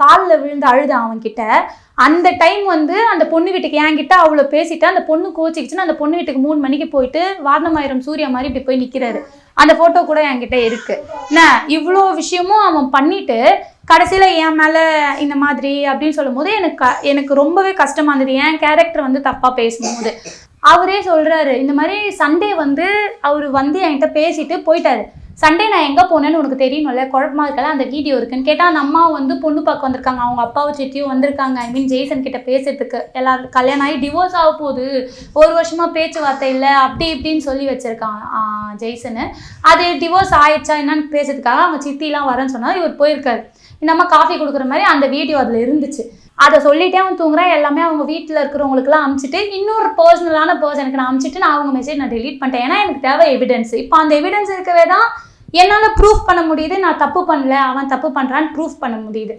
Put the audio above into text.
காலில் விழுந்து அழுதான் அவன்கிட்ட. அந்த டைம் வந்து அந்த பொண்ணு வீட்டுக்கு என்கிட்ட அவ்வளோ பேசிட்டு அந்த பொண்ணு கோச்சிக்கிச்சுன்னு அந்த பொண்ணு வீட்டுக்கு மூணு மணிக்கு போயிட்டு வாரணமாயிரம் சூர்யா மாதிரி இப்படி போய் நிற்கிறாரு அந்த ஃபோட்டோ கூட என்கிட்ட இருக்கு. என்ன இவ்வளோ விஷயமும் அவன் பண்ணிட்டு கடைசியில் என் மேலே இந்த மாதிரி அப்படின்னு சொல்லும்போது எனக்கு எனக்கு ரொம்பவே கஷ்டமா இருந்தது. என் கேரக்டர் வந்து தப்பாக பேசும்போது. அவரே சொல்கிறாரு இந்த மாதிரி சண்டே வந்து அவர் வந்து என்கிட்ட பேசிட்டு போயிட்டாரு. சண்டே நான் எங்கே போனேன்னு உனக்கு தெரியணும்ல குழப்பமா இருக்கல? அந்த வீடியோ இருக்குன்னு கேட்டால் அந்த அம்மா வந்து பொண்ணு பார்க்க வந்திருக்காங்க. அவங்க அப்பாவும் சித்தியும் வந்திருக்காங்க. ஐ மீன் ஜெய்சன் கிட்ட பேசுறதுக்கு. எல்லாரும் கல்யாணம் ஆகி டிவோர்ஸ் ஆக போகுது. ஒரு வருஷமா பேச்சுவார்த்தை இல்லை. அப்படி இப்படின்னு சொல்லி வச்சிருக்கான் ஜெய்சனு அது டிவோர்ஸ் ஆயிடுச்சா என்னன்னு பேசுறதுக்காக அவங்க சித்திலாம் வரேன்னு சொன்னால் இவர் போயிருக்காரு. இந்த அம்மா காஃபி கொடுக்குற மாதிரி அந்த வீடியோ அதில் இருந்துச்சு. அதை சொல்லிட்டே அவன் தூங்குறான். எல்லாமே அவங்க வீட்டில் இருக்கிறவங்களுக்குலாம் அமிச்சிட்டு இன்னொரு பர்சனலான பர்சனுக்கு நான் அமிச்சிட்டு நான் அவங்க மெசேஜ் நான் டெலீட் பண்ணிட்டேன். ஏன்னா எனக்கு தேவை எவிடன்ஸ் இப்போ அந்த எவிடன்ஸ் இருக்கவே தான் என்னால் ப்ரூஃப் பண்ண முடியுது. நான் தப்பு பண்ணல. அவன் தப்பு பண்ணுறான்னு ப்ரூஃப் பண்ண முடியுது.